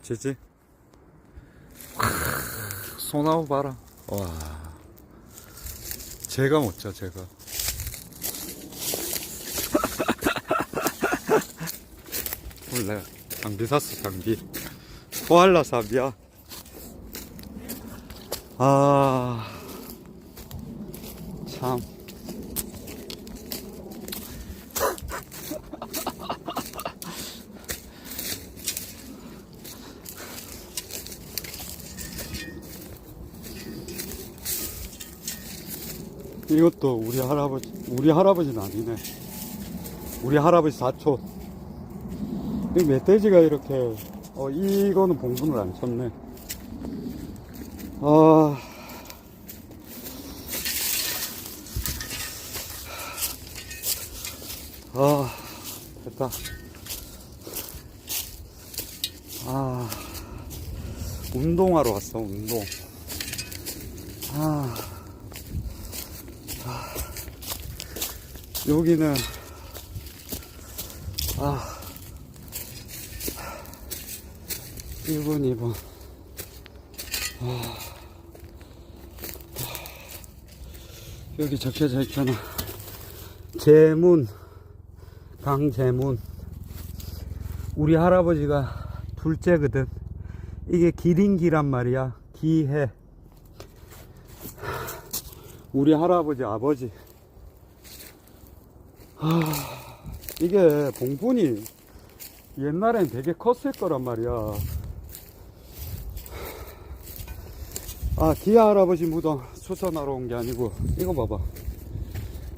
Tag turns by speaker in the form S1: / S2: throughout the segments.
S1: 멋지지? 소나무 봐라. 와. 제가 멋져, 제가. 원래 장비 샀어, 장비. 코알라 삽이야. 아. 참. 이것도 우리 할아버지, 우리 할아버지는 아니네. 우리 할아버지 사촌. 이 멧돼지가 이렇게, 어, 이거는 봉분을 안 쳤네. 아. 아, 됐다. 아, 운동하러 왔어, 운동. 아. 여기는 아 1번 2번 아, 여기 적혀져 있잖아. 재문 강재문. 우리 할아버지가 둘째거든. 이게 기린기란 말이야. 기해 우리 할아버지 아버지 아, 이게 봉분이 옛날엔 되게 컸을 거란 말이야. 아, 기아 할아버지 무덤 수선하러 온 게 아니고, 이거 봐봐.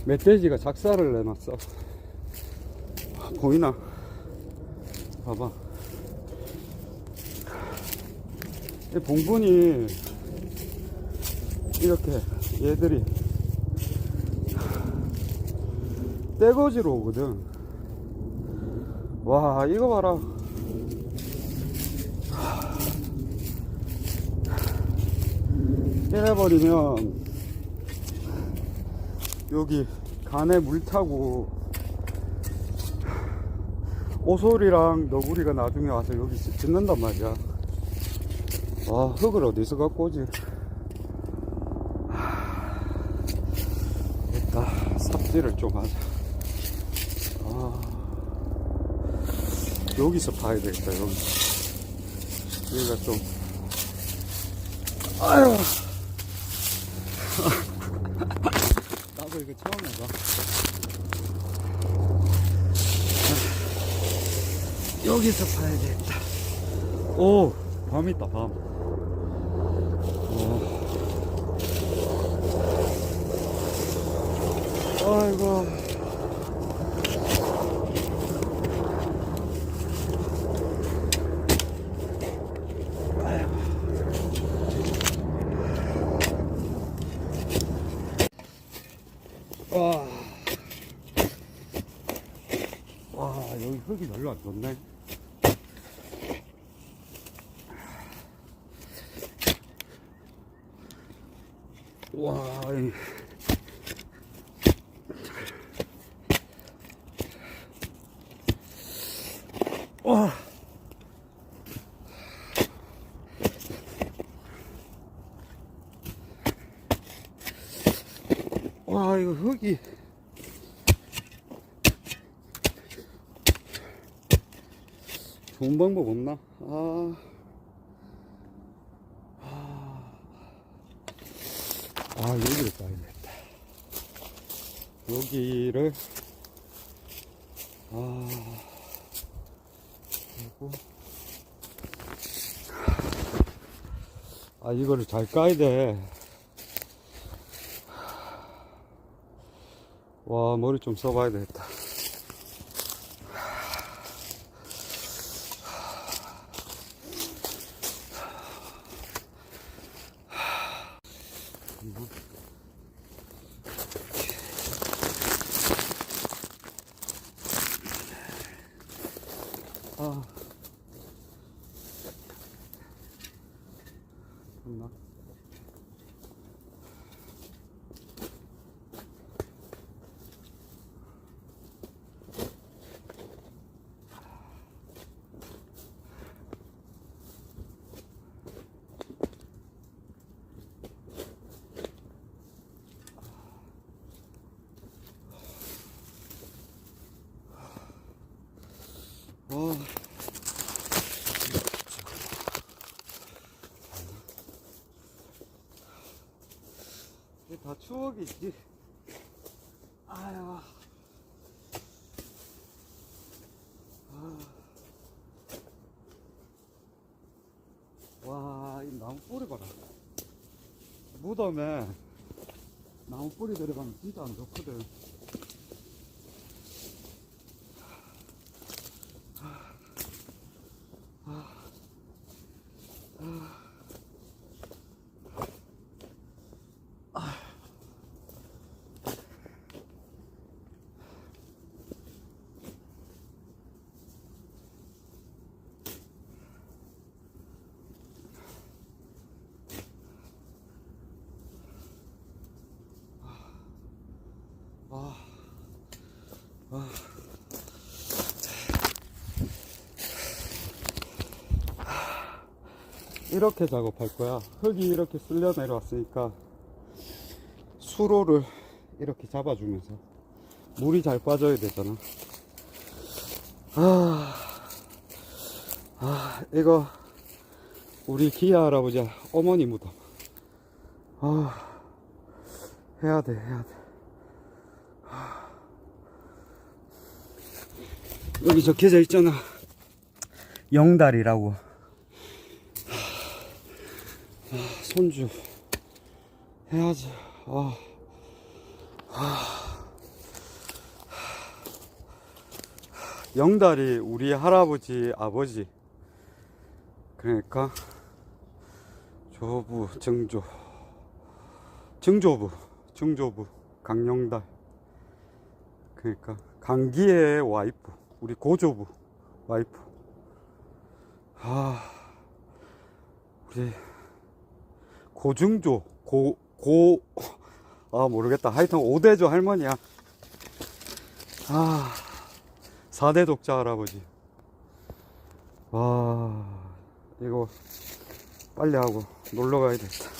S1: 멧돼지가 작사를 내놨어. 보이나? 봐봐. 이 봉분이 이렇게 얘들이 떼거지로 오거든. 와, 이거 봐라. 깨내버리면, 여기 간에 물 타고, 오솔이랑 너구리가 나중에 와서 여기 짓는단 말이야. 와, 흙을 어디서 갖고 오지? 삽질을 좀 하자. 아, 여기서 파야 되겠다, 여기. 여기가 좀, 아유. 나도 이거 처음 해봐. 여기서 파야 되겠다. 오, 밤 있다, 밤. 아이고. 와. 와, 여기 흙이 별로 안 좋네. 와, 이. 와. 와, 이거 흙이. 좋은 방법 없나? 아. 아, 아 여기를 가야겠다. 여기를, 아, 그리고, 아, 이거를 잘 까야 돼. 와, 머리 좀 써봐야 되겠다. 아. 됐나? 다 추억이지. 아유. 아. 와, 이 나무 뿌리 봐라. 무덤에 나무 뿌리 들어가면 진짜 안 좋거든. 이렇게 작업할 거야. 흙이 이렇게 쓸려 내려왔으니까 수로를 이렇게 잡아주면서 물이 잘 빠져야 되잖아. 아, 아 이거 우리 기아 할아버지 어머니 무덤. 아, 해야 돼, 해야 돼. 여기 적혀져 있잖아. 영달이라고. 아, 손주. 해야지. 아. 아. 영달이 우리 할아버지, 아버지. 그러니까, 조부, 정조. 정조부, 정조부, 강영달. 그러니까, 강기의 와이프. 우리 고조부 와이프. 아, 우리 고중조 고 고 아 모르겠다. 하여튼 5대조 할머니야. 아, 4대 독자 할아버지. 와, 이거 빨리 하고 놀러 가야 겠다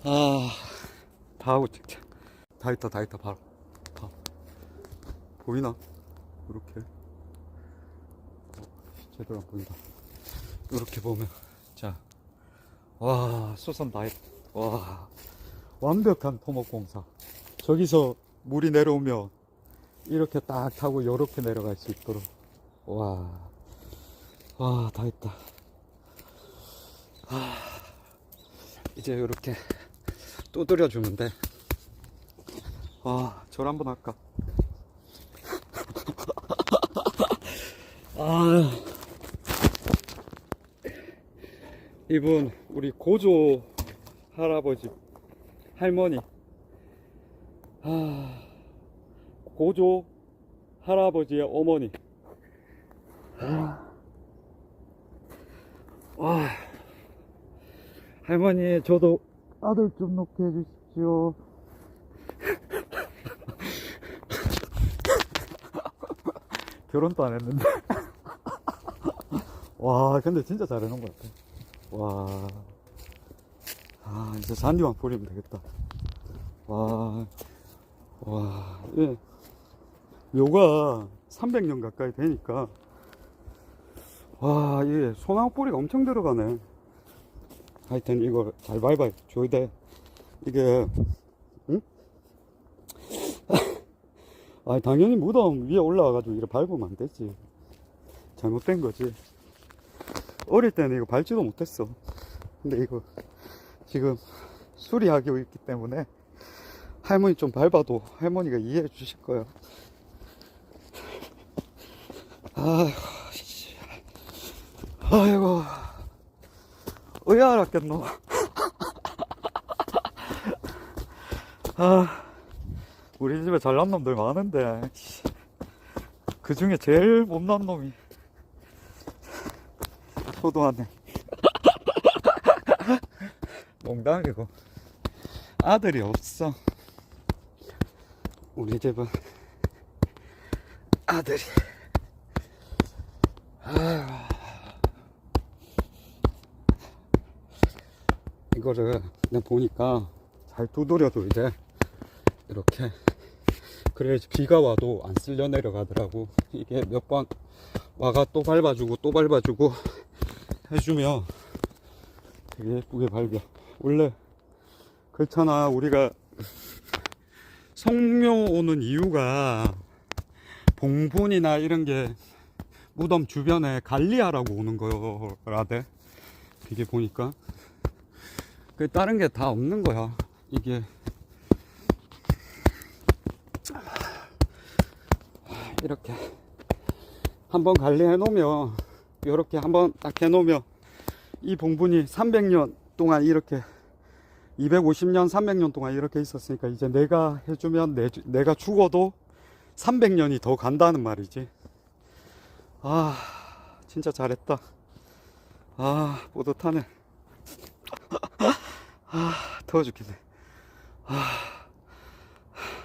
S1: 아, 다 하고 찍자. 다 있다, 다 있다, 바로. 다. 보이나? 이렇게. 어, 제대로 안 보인다. 이렇게 보면, 자. 와, 수선 다 했, 와. 완벽한 토목공사. 저기서 물이 내려오면, 이렇게 딱 타고 이렇게 내려갈 수 있도록. 와. 와, 다 했다. 아, 이제 이렇게 두드려주면 돼. 아, 절 한번 할까? 아, 이분, 우리 고조 할아버지, 할머니. 아, 고조 할아버지의 어머니. 와, 할머니, 저도 아들 좀 놓게 해주십시오. 결혼도 안 했는데. 와, 근데 진짜 잘 해놓은 것 같아. 와. 아, 이제 잔디만 뿌리면 되겠다. 와. 와, 예. 묘가 300년 가까이 되니까. 와, 이게 소나무 뿌리가 엄청 들어가네. 하여튼 이거 잘 밟아야 줘야 돼. 이게, 응? 아, 당연히 무덤 위에 올라와가지고 이렇게 밟으면 안 되지. 잘못된 거지. 어릴 때는 이거 밟지도 못했어. 근데 이거 지금 수리하고 있기 때문에 할머니 좀 밟아도 할머니가 이해해 주실. 아이고, 씨. 아이고, 의아하겠노. 아. 우리 집에 잘난 놈들 많은데 그 중에 제일 못난 놈이 소도하네. 농담이고 아들이 없어. 우리 집은 아들이. 이거를 그냥 보니까 잘 두드려도 이제 이렇게 그래야지 비가 와도 안 쓸려 내려가더라고. 이게 몇 번 와가 또 밟아주고 또 밟아주고 해주면 되게 예쁘게 밟여 원래 그렇잖아. 우리가 성묘 오는 이유가 봉분이나 이런 게 무덤 주변에 관리하라고 오는 거라대. 이게 보니까. 그 다른 게 다 없는 거야. 이게. 이렇게 한번 관리해 놓으면 이렇게 한번 딱 해 놓으면 이 봉분이 300년 동안 이렇게 250년 300년 동안 이렇게 있었으니까 이제 내가 해주면 내, 내가 죽어도 300년이 더 간다는 말이지. 아 진짜 잘했다. 아 뿌듯하네. 아 더워 죽겠네. 아